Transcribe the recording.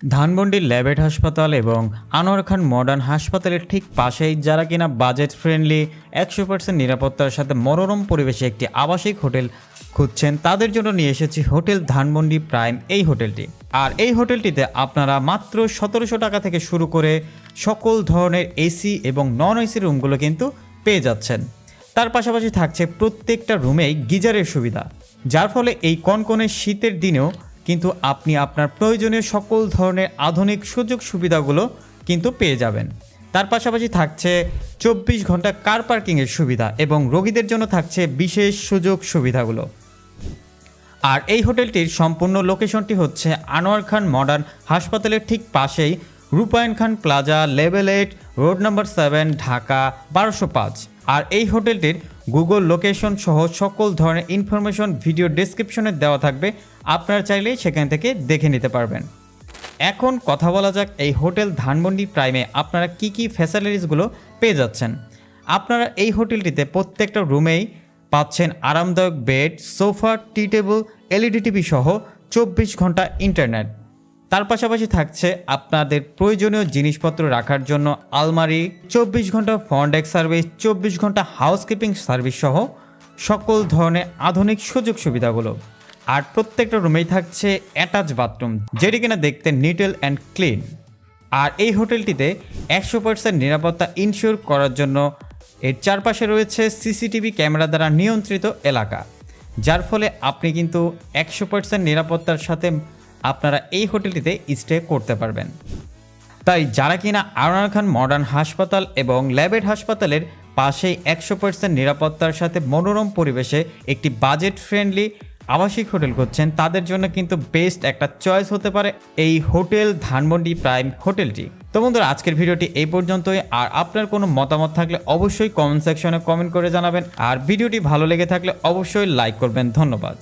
ধানমন্ডির ল্যাবেট হাসপাতাল এবং আনোয়ার খান মডার্ন হাসপাতালের ঠিক পাশেই যারা কিনা বাজেট ফ্রেন্ডলি একশো পার্সেন্ট নিরাপত্তার সাথে মনোরম পরিবেশে একটি আবাসিক হোটেল খুঁজছেন, তাদের জন্য নিয়ে এসেছি হোটেল ধানমন্ডি প্রাইম এই হোটেলটি। আর এই হোটেলটিতে আপনারা মাত্র সতেরোশো টাকা থেকে শুরু করে সকল ধরনের এসি এবং নন এসি রুমগুলো কিন্তু পেয়ে যাচ্ছেন। তার পাশাপাশি থাকছে প্রত্যেকটা রুমেই গিজারের সুবিধা, যার ফলে এই কনকনে শীতের দিনেও কিন্তু আপনি আপনার প্রয়োজনীয় সকল ধরনের আধুনিক সুযোগ সুবিধাগুলো কিন্তু পেয়ে যাবেন। তার পাশাপাশি থাকছে চব্বিশ ঘণ্টা কার পার্কিংয়ের সুবিধা এবং রোগীদের জন্য থাকছে বিশেষ সুযোগ সুবিধাগুলো। আর এই হোটেলটির সম্পূর্ণ লোকেশনটি হচ্ছে আনোয়ার খান মডার্ন হাসপাতালের ঠিক পাশেই Rupayan Khan plaza, level eight, road number seven, Dhaka বারোশো পাঁচ। আর এই হোটেলটির গুগল লোকেশন সহ সকল ধরনের ইনফরমেশন ভিডিও ডেসক্রিপশনে দেওয়া থাকবে। আপনারা চাইলেই সেখান থেকে দেখে নিতে পারবেন। এখন কথা বলা যাক এই হোটেল ধানমন্ডি প্রাইমে আপনারা কি কি ফ্যাসিলিটিসগুলো পেয়ে যাচ্ছেন। আপনারা এই হোটেলটিতে প্রত্যেকটা রুমেই পাচ্ছেন আরামদায়ক bed sofa tea table LED TV সহ চব্বিশ ঘণ্টা ইন্টারনেট তার পাশাপাশি থাকছে আপনাদের প্রয়োজনীয় জিনিসপত্র রাখার জন্য আলমারি, চব্বিশ ঘণ্টা ফন্ডেক সার্ভিস, চব্বিশ ঘণ্টা হাউসকিপিং সার্ভিস সহ সকল ধরনের আধুনিক সুযোগ সুবিধাগুলো। আর প্রত্যেকটা রুমেই থাকছে অ্যাটাচ বাথরুম, যেটি কিনা দেখতে নিটেল অ্যান্ড ক্লিন। আর এই হোটেলটিতে একশো পার্সেন্ট নিরাপত্তা ইনশিওর করার জন্য এর চারপাশে রয়েছে সিসিটিভি ক্যামেরা দ্বারা নিয়ন্ত্রিত এলাকা, যার ফলে আপনি কিন্তু একশো পার্সেন্ট নিরাপত্তার সাথে আপনারা এই হোটেলটিতে স্টে করতে পারবেন। তাই যারা কিনা আনোয়ার খান মডার্ন হাসপাতাল এবং ল্যাবেট হাসপাতালের পাশেই একশো পার্সেন্ট নিরাপত্তার সাথে মনোরম পরিবেশে একটি বাজেট ফ্রেন্ডলি আবাসিক হোটেল করছেন তাদের জন্য কিন্তু বেস্ট একটা চয়েস হতে পারে এই হোটেল ধানমন্ডি প্রাইম হোটেলটি। তো বন্ধুরা, আজকের ভিডিওটি এই পর্যন্তই। আর আপনার কোনো মতামত থাকলে অবশ্যই কমেন্ট সেকশনে কমেন্ট করে জানাবেন। আর ভিডিওটি ভালো লেগে থাকলে অবশ্যই লাইক করবেন। ধন্যবাদ।